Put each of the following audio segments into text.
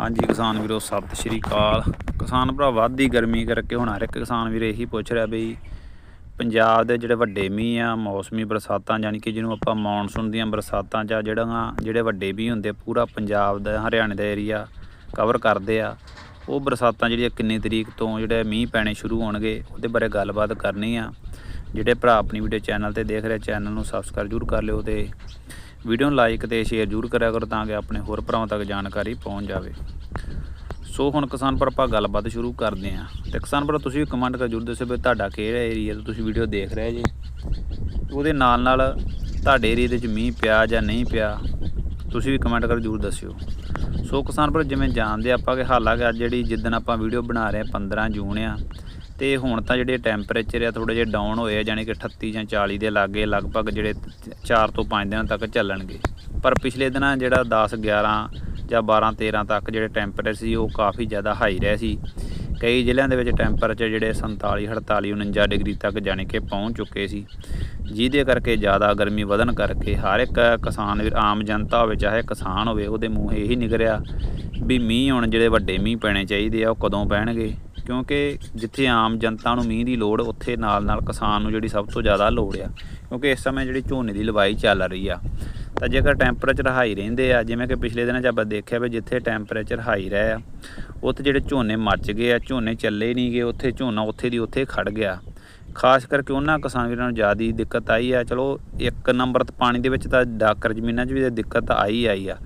ਹਾਂਜੀ, ਕਿਸਾਨ ਵੀਰੋ, ਸਤਿ ਸ਼੍ਰੀ ਅਕਾਲ। ਕਿਸਾਨ ਭਰਾ ਵੱਧਦੀ ਗਰਮੀ ਕਰਕੇ ਹੁਣ ਹਰ ਇੱਕ ਕਿਸਾਨ ਵੀਰ ਇਹੀ ਪੁੱਛ ਰਿਹਾ ਬਈ, ਪੰਜਾਬ ਦੇ ਜਿਹੜੇ ਵੱਡੇ ਮੀਂਹ ਆ, ਮੌਸਮੀ ਬਰਸਾਤਾਂ ਯਾਨੀ ਕਿ ਜਿਹਨੂੰ ਆਪਾਂ ਮੌਨਸੂਨ ਦੀਆਂ ਬਰਸਾਤਾਂ ਜਾਂ ਜਿਹੜੀਆਂ, ਜਿਹੜੇ ਵੱਡੇ ਮੀਂਹ ਹੁੰਦੇ ਪੂਰਾ ਪੰਜਾਬ ਦਾ, ਹਰਿਆਣੇ ਦਾ ਏਰੀਆ ਕਵਰ ਕਰਦੇ ਆ, ਉਹ ਬਰਸਾਤਾਂ ਜਿਹੜੀਆਂ ਕਿੰਨੀ ਤਰੀਕ ਤੋਂ ਜਿਹੜੇ ਮੀਂਹ ਪੈਣੇ ਸ਼ੁਰੂ ਹੋਣਗੇ, ਉਹਦੇ ਬਾਰੇ ਗੱਲਬਾਤ ਕਰਨੀ ਆ। ਜਿਹੜੇ ਭਰਾ ਆਪਣੀ ਵੀਡੀਓ ਚੈਨਲ ਤੇ ਦੇਖ ਰਹੇ ਚੈਨਲ ਨੂੰ ਸਬਸਕ੍ਰਾਈਬ ਜ਼ਰੂਰ ਕਰ ਲਿਓ ਤੇ ਵੀਡੀਓ ਨੂੰ ਲਾਈਕ ਤੇ ਸ਼ੇਅਰ ਜ਼ਰੂਰ ਕਰਿਆ ਕਰੋ ਤਾਂ ਕਿ ਆਪਣੇ ਹੋਰ ਭਰਾਵਾਂ ਤੱਕ ਜਾਣਕਾਰੀ ਪਹੁੰਚ ਜਾਵੇ। ਸੋ ਹੁਣ ਕਿਸਾਨ ਪਰ ਆਪਾਂ ਗੱਲਬਾਤ ਸ਼ੁਰੂ ਕਰਦੇ ਹਾਂ। ਤੇ ਕਿਸਾਨ ਭਰਾ, ਤੁਸੀਂ ਵੀ ਕਮੈਂਟ ਕਰ ਜ਼ਰੂਰ ਦੱਸਿਓ ਵੀ ਤੁਹਾਡਾ ਕਿਹੜਾ ਏਰੀਆ ਤੋਂ ਤੁਸੀਂ ਵੀਡੀਓ ਦੇਖ ਰਹੇ ਜੀ। ਉਹਦੇ ਨਾਲ ਨਾਲ ਤੁਹਾਡੇ ਏਰੀਆ ਦੇ ਵਿੱਚ ਮੀਂਹ ਪਿਆ ਜਾਂ ਨਹੀਂ ਪਿਆ, ਤੁਸੀਂ ਵੀ ਕਮੈਂਟ ਕਰ ਜ਼ਰੂਰ ਦੱਸਿਓ। ਸੋ ਕਿਸਾਨ ਭਰਾ, ਜਿਵੇਂ ਜਾਣਦੇ ਆਪਾਂ ਕਿ ਹਾਲਾਂਕਿ ਅੱਜ ਜਿਹੜੀ ਜਿੱਦਣ ਆਪਾਂ ਵੀਡੀਓ ਬਣਾ ਰਹੇ ਹਾਂ 15 ਜੂਨ ਆ ਤੇ ਹੁਣ ਤਾਂ ਜਿਹੜੇ ਟੈਂਪਰੇਚਰ ਆ ਥੋੜੇ ਜਿਹਾ ਡਾਊਨ ਹੋਏ ਆ ਯਾਨੀ ਕਿ 38 ਜਾਂ 40 ਦੇ ਲਾਗੇ ਲਗਭਗ ਜਿਹੜੇ 4 ਤੋਂ 5 ਦਿਨਾਂ ਤੱਕ ਚੱਲਣਗੇ। ਪਰ ਪਿਛਲੇ ਦਿਨਾਂ ਜਿਹੜਾ 10 11 ਜਾਂ 12 13 ਤੱਕ ਜਿਹੜੇ ਟੈਂਪਰੇਚਰ ਸੀ, ਉਹ ਕਾਫੀ ਜ਼ਿਆਦਾ ਹਾਈ ਰਹੇ ਸੀ। ਕਈ ਜ਼ਿਲ੍ਹਿਆਂ ਦੇ ਵਿੱਚ ਟੈਂਪਰੇਚਰ ਜਿਹੜੇ 47 48 49 ਡਿਗਰੀ ਤੱਕ ਜਾਣੀ ਕਿ ਪਹੁੰਚ ਚੁੱਕੇ ਸੀ। ਜਿਹਦੇ ਕਰਕੇ ਜ਼ਿਆਦਾ ਗਰਮੀ ਵਧਣ ਕਰਕੇ ਹਰ ਇੱਕ ਕਿਸਾਨ ਵੀਰ, ਆਮ ਜਨਤਾ ਹੋਵੇ, ਚਾਹੇ ਕਿਸਾਨ ਹੋਵੇ, ਉਹਦੇ ਮੂੰਹ ਇਹੀ ਨਿਕਲਿਆ ਵੀ ਮੀਂਹ ਹੁਣ ਜਿਹੜੇ ਵੱਡੇ ਮੀਂਹ ਪੈਣੇ ਚਾਹੀਦੇ ਆ, ਉਹ ਕਦੋਂ ਪੈਣਗੇ? ਕਿਉਂਕਿ ਜਿੱਥੇ ਆਮ ਜਨਤਾ ਨੂੰ ਮੀਂਹ ਦੀ ਲੋੜ, ਉੱਥੇ ਨਾਲ ਨਾਲ ਕਿਸਾਨ ਨੂੰ ਜਿਹੜੀ ਸਭ ਤੋਂ ਜ਼ਿਆਦਾ ਲੋੜ ਆ। ਕਿਉਂਕਿ ਇਸ ਸਮੇਂ ਜਿਹੜੀ ਝੋਨੇ ਦੀ ਲਵਾਈ ਚੱਲ ਰਹੀ ਆ। ਤਾਂ ਜੇਕਰ ਟੈਂਪਰੇਚਰ ਹਾਈ ਰਹਿੰਦੇ ਆ, ਜਿਵੇਂ ਕਿ ਪਿਛਲੇ ਦਿਨਾਂ 'ਚ ਆਪਾਂ ਦੇਖਿਆ ਵੀ ਜਿੱਥੇ ਟੈਂਪਰੇਚਰ ਹਾਈ ਰਿਹਾ ਆ, ਉੱਥੇ ਜਿਹੜੇ ਝੋਨੇ ਮੱਚ ਗਏ ਆ, ਝੋਨੇ ਚੱਲੇ ਨਹੀਂ ਗਏ, ਉੱਥੇ ਝੋਨਾ ਉੱਥੇ ਦੀ ਉੱਥੇ ਖੜ ਗਿਆ। ਖਾਸ ਕਰਕੇ ਉਹਨਾਂ ਕਿਸਾਨ ਵੀਰਾਂ ਨੂੰ ਜ਼ਿਆਦਾ ਦਿੱਕਤ ਆਈ ਆ। ਚਲੋ, ਇੱਕ ਨੰਬਰ ਤੇ ਪਾਣੀ ਦੇ ਵਿੱਚ ਤਾਂ ਡਾਕਰ ਜ਼ਮੀਨਾਂ 'ਚ ਵੀ ਦਿੱਕਤ ਆਈ ਆਈ ਆ।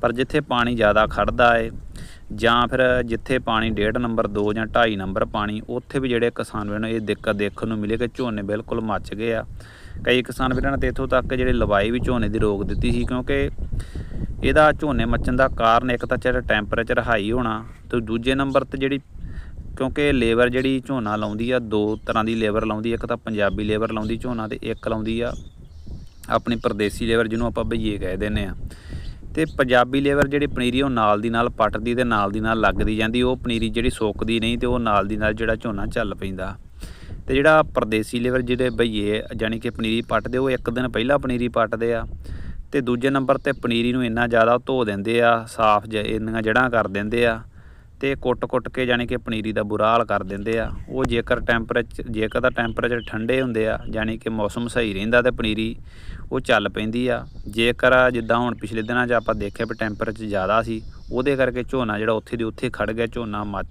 ਪਰ ਜਿੱਥੇ ਪਾਣੀ ਜ਼ਿਆਦਾ ਖੜਦਾ ਏ ਜਾਂ ਫਿਰ ਜਿੱਥੇ ਪਾਣੀ 1.5 ਨੰਬਰ 2 ਜਾਂ 2.5 ਨੰਬਰ ਪਾਣੀ, ਉੱਥੇ ਵੀ ਜਿਹੜੇ ਕਿਸਾਨ ਵੀਰਾਂ ਨੂੰ ਇਹ ਦਿੱਕਤ ਦੇਖਣ ਨੂੰ ਮਿਲੀ ਕਿ ਝੋਨੇ ਬਿਲਕੁਲ ਮੱਚ ਗਏ ਆ। ਕਈ ਕਿਸਾਨ ਵੀਰਾਂ ਨੇ ਤੇ ਇੱਥੋਂ ਤੱਕ ਜਿਹੜੇ ਲਵਾਈ ਵੀ ਝੋਨੇ ਦੀ ਰੋਕ ਦਿੱਤੀ ਸੀ, ਕਿਉਂਕਿ ਇਹਦਾ ਝੋਨੇ ਮੱਚਣ ਦਾ ਕਾਰਨ ਇੱਕ ਤਾਂ ਜਿਹੜਾ ਟੈਂਪਰੇਚਰ ਹਾਈ ਹੋਣਾ, ਤੇ ਦੂਜੇ ਨੰਬਰ ਤੇ ਜਿਹੜੀ, ਕਿਉਂਕਿ ਲੇਬਰ ਜਿਹੜੀ ਝੋਨਾ ਲਾਉਂਦੀ ਆ, ਦੋ ਤਰ੍ਹਾਂ ਦੀ ਲੇਬਰ ਲਾਉਂਦੀ ਇੱਕ ਤਾਂ ਪੰਜਾਬੀ ਲੇਬਰ ਲਾਉਂਦੀ ਝੋਨਾ ਤੇ ਇੱਕ ਲਾਉਂਦੀ ਆ, ਆਪਣੀ ਪਰਦੇਸੀ ਲੇਬਰ ਜਿਹਨੂੰ ਆਪਾਂ ਬਈਏ ਕਹਿ ਦਿੰਦੇ ਆ। ਤੇ ਪੰਜਾਬੀ ਲੇਬਰ ਜਿਹੜੀ ਪਨੀਰੀ ਉਹ ਨਾਲ ਦੀ ਨਾਲ ਪੱਟਦੀ ਤੇ ਨਾਲ ਦੀ ਨਾਲ ਲੱਗਦੀ ਜਾਂਦੀ, ਉਹ ਪਨੀਰੀ ਜਿਹੜੀ ਸੁੱਕਦੀ ਨਹੀਂ ਤੇ ਉਹ ਨਾਲ ਦੀ ਨਾਲ ਜਿਹੜਾ ਝੋਨਾ ਚੱਲ ਪੈਂਦਾ। ਤੇ ਜਿਹੜਾ ਪਰਦੇਸੀ ਲੇਬਰ ਜਿਹੜੇ ਬਈਏ ਜਾਨੀ ਕਿ ਪਨੀਰੀ ਪੱਟਦੇ, ਉਹ ਇੱਕ ਦਿਨ ਪਹਿਲਾਂ ਪਨੀਰੀ ਪੱਟਦੇ ਆ ਤੇ ਦੂਜੇ ਨੰਬਰ ਤੇ ਪਨੀਰੀ ਨੂੰ ਇੰਨਾ ਜ਼ਿਆਦਾ ਧੋ ਦਿੰਦੇ ਆ, ਸਾਫ਼ ਜ, ਇੰਨੀਆਂ ਜੜ੍ਹਾਂ ਕਰ ਦਿੰਦੇ ਆ ਤੇ ਕੁੱਟ-ਕੁੱਟ ਕੇ ਜਾਨੀ ਕਿ ਪਨੀਰੀ ਦਾ ਬੁਰਾ ਹਾਲ ਕਰ ਦਿੰਦੇ ਆ। ਉਹ ਜੇਕਰ ਟੈਂਪਰੇਚਰ ਜੇਕਰ ਤਾਂ ਟੈਂਪਰੇਚਰ ਠੰਡੇ ਹੁੰਦੇ ਆ ਜਾਨੀ ਕਿ ਮੌਸਮ ਸਹੀ ਰਹਿੰਦਾ ਤੇ ਪਨੀਰੀ ਉਹ ਚੱਲ ਪੈਂਦੀ ਆ। ਜੇਕਰ ਜਿੱਦਾਂ ਹੁਣ ਪਿਛਲੇ ਦਿਨਾਂ 'ਚ ਆਪਾਂ ਦੇਖਿਆ ਵੀ ਟੈਂਪਰੇਚਰ ਜ਼ਿਆਦਾ ਸੀ, ਉਹਦੇ ਕਰਕੇ ਝੋਨਾ ਜਿਹੜਾ ਉੱਥੇ ਦੀ ਉੱਥੇ ਖੜ ਗਿਆ, ਝੋਨਾ ਮੱਚ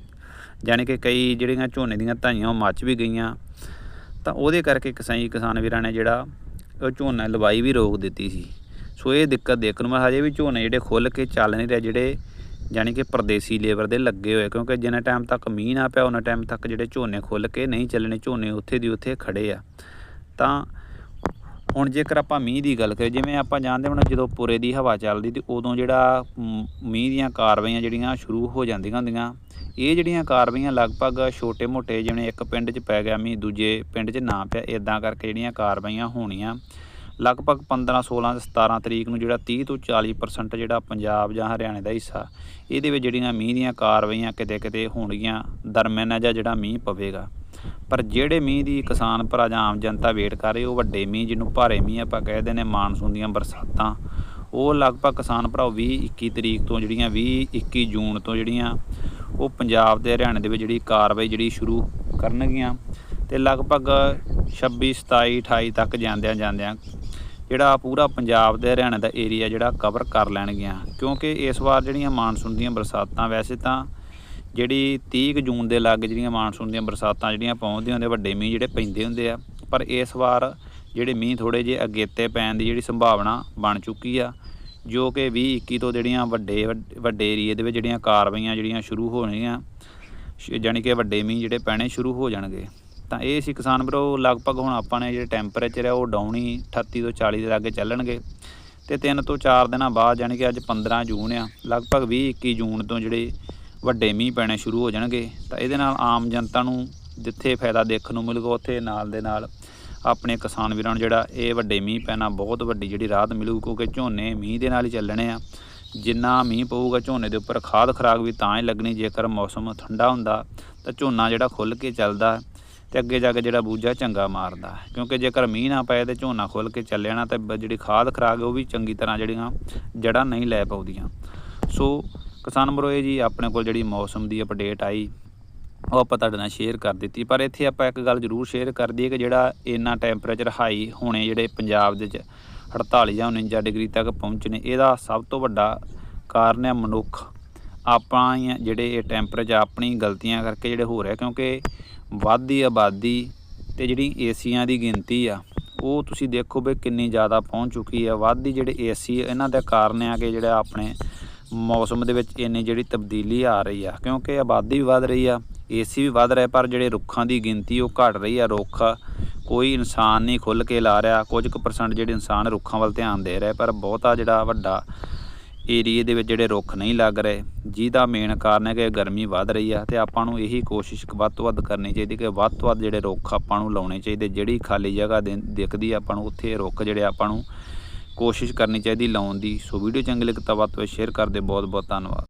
ਜਾਨੀ ਕਿ ਕਈ ਜਿਹੜੀਆਂ ਝੋਨੇ ਦੀਆਂ ਧਾਈਆਂ ਉਹ ਮੱਚ ਵੀ ਗਈਆਂ। ਤਾਂ ਉਹਦੇ ਕਰਕੇ ਕਿਸਾਈ ਕਿਸਾਨ ਵੀਰਾਂ ਨੇ ਜਿਹੜਾ ਉਹ ਝੋਨਾ ਲਵਾਈ ਵੀ ਰੋਕ ਦਿੱਤੀ ਸੀ। ਸੋ ਇਹ ਦਿੱਕਤ ਦੇਖਣ ਨੂੰ ਮੈਂ ਹਜੇ ਵੀ ਝੋਨੇ ਜਿਹੜੇ ਖੁੱਲ ਕੇ ਚੱਲ ਨਹੀਂ ਰਹੇ, ਜਿਹੜੇ ਜਾਨੀ ਕਿ ਪਰਦੇਸੀ ਲੇਬਰ ਦੇ ਲੱਗੇ ਹੋਏ ਕਿਉਂਕਿ ਜਿੰਨਾ ਟਾਈਮ ਤੱਕ ਮੀਂਹ ਨਾ ਪਿਆ ਉਹਨਾਂ ਟਾਈਮ ਤੱਕ ਜਿਹੜੇ ਝੋਨੇ ਖੁੱਲ ਕੇ ਨਹੀਂ ਚੱਲਣੇ, ਝੋਨੇ ਉੱਥੇ ਦੀ ਉੱਥੇ ਖੜੇ ਆ। ਤਾਂ ਹੁਣ ਜੇਕਰ ਆਪਾਂ ਮੀਂਹ ਦੀ ਗੱਲ ਕਰੀਏ, ਜਿਵੇਂ ਆਪਾਂ ਜਾਣਦੇ ਹੁਣ ਜਦੋਂ ਪੁਰੇ ਦੀ ਹਵਾ ਚੱਲਦੀ ਤੇ ਉਦੋਂ ਜਿਹੜਾ ਮੀਂਹ ਦੀਆਂ ਕਾਰਵਾਈਆਂ ਜਿਹੜੀਆਂ ਸ਼ੁਰੂ ਹੋ ਜਾਂਦੀਆਂ ਹੁੰਦੀਆਂ, ਇਹ ਜਿਹੜੀਆਂ ਕਾਰਵਾਈਆਂ ਲਗਭਗ ਛੋਟੇ-ਮੋਟੇ ਜਿਵੇਂ ਇੱਕ ਪਿੰਡ 'ਚ ਪੈ ਗਿਆ ਮੀਂਹ, ਦੂਜੇ ਪਿੰਡ 'ਚ ਨਾ ਪਿਆ ਇਦਾਂ ਕਰਕੇ ਜਿਹੜੀਆਂ ਕਾਰਵਾਈਆਂ ਹੋਣੀਆਂ ਲਗਭਗ 15 16 ਤੇ 17 ਤਰੀਕ ਨੂੰ ਜਿਹੜਾ 30 ਤੋਂ 40% ਜਿਹੜਾ ਪੰਜਾਬ ਜਾਂ ਹਰਿਆਣੇ ਦਾ ਹਿੱਸਾ, ਇਹਦੇ ਵਿੱਚ ਜਿਹੜੀਆਂ ਮੀਂਹ ਦੀਆਂ ਕਾਰਵਾਈਆਂ ਕਿਤੇ ਕਿਤੇ ਹੋਣਗੀਆਂ ਦਰਮਿਆਨਾ ਜਿਹਾ ਜਿਹੜਾ ਮੀਂਹ ਪਵੇਗਾ। ਪਰ ਜਿਹੜੇ ਮੀਂਹ ਦੀ ਕਿਸਾਨ ਭਰਾ ਜਾਂ ਆਮ ਜਨਤਾ ਵੇਟ ਕਰ ਰਹੀ, ਉਹ ਵੱਡੇ ਮੀਂਹ ਜਿਹਨੂੰ ਭਾਰੇ ਮੀਂਹ ਆਪਾਂ ਕਹਿੰਦੇ ਨੇ ਮਾਨਸੂਨ ਦੀਆਂ ਬਰਸਾਤਾਂ, ਉਹ ਲਗਭਗ ਕਿਸਾਨ ਭਰਾ 20 21 ਤਰੀਕ ਤੋਂ ਜਿਹੜੀਆਂ 20 21 ਜੂਨ ਤੋਂ ਜਿਹੜੀਆਂ ਉਹ ਪੰਜਾਬ ਤੇ ਹਰਿਆਣੇ ਦੇ ਵਿੱਚ ਜਿਹੜੀ ਕਾਰਵਾਈ ਜਿਹੜੀ ਸ਼ੁਰੂ ਕਰਨਗੀਆਂ ਤੇ ਲਗਭਗ 26 27 28 ਤੱਕ ਜਾਂਦਿਆਂ ਜਾਂਦਿਆਂ ਜਿਹੜਾ ਪੂਰਾ ਪੰਜਾਬ ਦੇ ਹਰਿਆਣਾ ਦਾ ਏਰੀਆ ਜਿਹੜਾ ਕਵਰ ਕਰ ਲੈਣਗੀਆਂ। ਕਿਉਂਕਿ ਇਸ ਵਾਰ ਜਿਹੜੀਆਂ ਮਾਨਸੂਨ ਦੀਆਂ ਬਰਸਾਤਾਂ, ਵੈਸੇ ਤਾਂ ਜਿਹੜੀ 30 ਕੁ ਜੂਨ ਦੇ ਲਾਗੇ ਜਿਹੜੀਆਂ ਮਾਨਸੂਨ ਦੀਆਂ ਬਰਸਾਤਾਂ ਜਿਹੜੀਆਂ ਪਹੁੰਚਦੀਆਂ ਹੁੰਦੇ ਵੱਡੇ ਮੀਂਹ ਜਿਹੜੇ ਪੈਂਦੇ ਹੁੰਦੇ ਆ। ਪਰ ਇਸ ਵਾਰ ਜਿਹੜੇ ਮੀਂਹ ਥੋੜੇ ਜਿਹੇ ਅਗੇਤੇ ਪੈਣ ਦੀ ਜਿਹੜੀ ਸੰਭਾਵਨਾ ਬਣ ਚੁੱਕੀ ਆ, ਜੋ ਕਿ 20 21 ਤੋਂ ਜਿਹੜੀਆਂ ਵੱਡੇ ਵੱਡੇ ਏਰੀਏ ਦੇ ਵਿੱਚ ਜਿਹੜੀਆਂ ਕਾਰਵਾਈਆਂ ਜਿਹੜੀਆਂ ਸ਼ੁਰੂ ਹੋਣਗੀਆਂ ਸ਼- ਜਾਣੀ ਕਿ ਵੱਡੇ ਮੀਂਹ ਜਿਹੜੇ ਪੈਣੇ ਸ਼ੁਰੂ ਹੋ ਜਾਣਗੇ। ਤਾਂ ਇਹ ਸੀ ਕਿਸਾਨ ਵੀਰੋ, ਲਗਭਗ ਹੁਣ ਆਪਾਂ ਨੇ ਜਿਹੜੇ ਟੈਂਪਰੇਚਰ ਹੈ ਉਹ ਡਾਊਨ ਹੀ 38 ਤੋਂ 40 ਦੇ ਲਾਗੇ ਚੱਲਣਗੇ। ਤੇ 3 ਤੋਂ 4 ਦਿਨਾਂ ਬਾਅਦ ਜਾਣੀ ਕਿ ਅੱਜ 15 ਜੂਨ ਆ, ਲਗਭਗ 20 21 ਜੂਨ ਤੋਂ ਜਿਹੜੇ ਵੱਡੇ ਮੀਂਹ ਪੈਣੇ ਸ਼ੁਰੂ ਹੋ ਜਾਣਗੇ। ਤਾਂ ਇਹਦੇ ਨਾਲ ਆਮ ਜਨਤਾ ਨੂੰ ਜਿੱਥੇ ਫਾਇਦਾ ਦੇਖਣ ਨੂੰ ਮਿਲੂਗਾ, ਉੱਥੇ ਨਾਲ ਦੇ ਨਾਲ ਆਪਣੇ ਕਿਸਾਨ ਵੀਰਾਂ ਨੂੰ ਜਿਹੜਾ ਇਹ ਵੱਡੇ ਮੀਂਹ ਪੈਣਾ, ਬਹੁਤ ਵੱਡੀ ਜਿਹੜੀ ਰਾਹਤ ਮਿਲੂ ਕਿਉਂਕਿ ਝੋਨੇ ਮੀਂਹ ਦੇ ਨਾਲ ਹੀ ਚੱਲਣੇ ਆ। ਜਿੰਨਾ ਮੀਂਹ ਪਊਗਾ ਝੋਨੇ ਦੇ ਉੱਪਰ ਖਾਦ ਖਰਾਕ ਵੀ ਤਾਂ ਹੀ ਲੱਗਣੀ, ਜੇਕਰ ਮੌਸਮ ਠੰਡਾ ਹੁੰਦਾ, ਤਾਂ ਝੋਨਾ ਜਿਹੜਾ ਖੁੱਲ ਕੇ ਚੱਲਦਾ। ਤੇ ਅੱਗੇ ਜਾ ਕੇ ਜਿਹੜਾ ਬੂਝਾ ਚੰਗਾ ਮਾਰਦਾ ਕਿਉਂਕਿ ਜੇਕਰ ਮੀਂਹ ਨਾ ਪਏ ਤੇ ਝੋਨਾ ਖੁੱਲ ਕੇ ਚੱਲਿਆ ਨਾ ਤੇ ਬ- ਜਿਹੜੀ ਖਾਦ ਖਰਾਕ ਹੈ ਉਹ ਵੀ ਚੰਗੀ ਤਰ੍ਹਾਂ ਜਿਹੜੀਆਂ ਜੜਾਂ ਨਹੀਂ ਲੈ ਪਾਉਂਦੀਆਂ। ਸੋ ਕਿਸਾਨ ਬਰੋ ਜੀ ਆਪਣੇ ਕੋਲ ਜਿਹੜੀ ਮੌਸਮ ਦੀ ਅਪਡੇਟ ਆਈ, ਉਹ ਆਪਾਂ ਤੁਹਾਡੇ ਨਾਲ ਸ਼ੇਅਰ ਕਰ ਦਿੱਤੀ। ਪਰ ਇੱਥੇ ਆਪਾਂ ਇੱਕ ਗੱਲ ਜ਼ਰੂਰ ਸ਼ੇਅਰ ਕਰ ਦਈਏ ਕਿ ਜਿਹੜਾ ਇੰਨਾ ਟੈਂਪਰੇਚਰ ਹਾਈ ਹੋਣੇ ਜਿਹੜੇ ਪੰਜਾਬ ਦੇ ਵਿੱਚ 48 ਜਾਂ 49 ਡਿਗਰੀ ਤੱਕ ਪਹੁੰਚਣੇ ਇਹਦਾ ਸਭ ਤੋਂ ਵੱਡਾ ਕਾਰਨ ਹੈ ਮਨੁੱਖ। ਆਪਾਂ ਹੀ ਜਿਹੜੇ ਇਹ ਟੈਂਪਰੇਚਰ ਆਪਣੀ ਗਲਤੀਆਂ ਕਰਕੇ ਜਿਹੜੇ ਹੋ ਰਿਹਾ, ਕਿਉਂਕਿ ਵੱਧਦੀ ਆਬਾਦੀ ਤੇ ਜਿਹੜੀ ਏਸੀਆਂ ਦੀ ਗਿਣਤੀ ਆ, ਉਹ ਤੁਸੀਂ ਦੇਖੋ ਵੀ ਕਿੰਨੀ ਜ਼ਿਆਦਾ ਪਹੁੰਚ ਚੁੱਕੀ ਆ। ਵੱਧਦੀ ਜਿਹੜੇ ਏਸੀ ਇਹਨਾਂ ਦਾ ਕਾਰਨ ਆ ਕਿ ਜਿਹੜਾ ਆਪਣੇ ਮੌਸਮ ਦੇ ਵਿੱਚ ਇੰਨੀ ਜਿਹੜੀ ਤਬਦੀਲੀ ਆ ਰਹੀ ਆ, ਕਿਉਂਕਿ ਆਬਾਦੀ ਵੀ ਵੱਧ ਰਹੀ ਆ, ਏਸੀ ਵੀ ਵੱਧ ਰਿਹਾ, ਪਰ ਜਿਹੜੇ ਰੁੱਖਾਂ ਦੀ ਗਿਣਤੀ ਉਹ ਘਟ ਰਹੀ ਆ। ਰੁੱਖ ਕੋਈ ਇਨਸਾਨ ਨਹੀਂ ਖੁੱਲ ਕੇ ਲਾ ਰਿਹਾ, ਕੁਝ ਕੁ ਪਰਸੈਂਟ ਜਿਹੜੇ ਇਨਸਾਨ ਰੁੱਖਾਂ ਵੱਲ ਧਿਆਨ ਦੇ ਰਿਹਾ, ਪਰ ਬਹੁਤਾ ਜਿਹੜਾ ਵੱਡਾ ਏਰੀਏ ਦੇ ਵਿੱਚ ਜਿਹੜੇ ਰੁੱਖ ਨਹੀਂ ਲੱਗ ਰਹੇ, ਜਿਹਦਾ ਮੇਨ ਕਾਰਨ ਹੈ ਕਿ ਗਰਮੀ ਵੱਧ ਰਹੀ ਆ ਤੇ ਆਪਾਂ ਨੂੰ ਇਹੀ ਕੋਸ਼ਿਸ਼ ਵੱਧ ਤੋਂ ਵੱਧ ਕਰਨੀ ਚਾਹੀਦੀ ਕਿ ਵੱਧ ਤੋਂ ਵੱਧ ਜਿਹੜੇ ਰੁੱਖ ਆਪਾਂ ਨੂੰ ਲਾਉਣੇ ਚਾਹੀਦੇ, ਜਿਹੜੀ ਖਾਲੀ ਜਗ੍ਹਾ ਦੇ- ਦਿਖਦੀ ਆਪਾਂ ਨੂੰ, ਉੱਥੇ ਰੁੱਖ ਜਿਹੜੇ ਆਪਾਂ ਨੂੰ ਕੋਸ਼ਿਸ਼ ਕਰਨੀ ਚਾਹੀਦੀ ਲਾਉਣ ਦੀ। ਸੋ ਵੀਡੀਓ ਚੰਗੀ ਲੱਗੇ ਤਾਂ ਵੱਧ ਤੋਂ ਵੱਧ ਸ਼ੇਅਰ ਕਰਦੇ ਬਹੁਤ ਬਹੁਤ ਧੰਨਵਾਦ।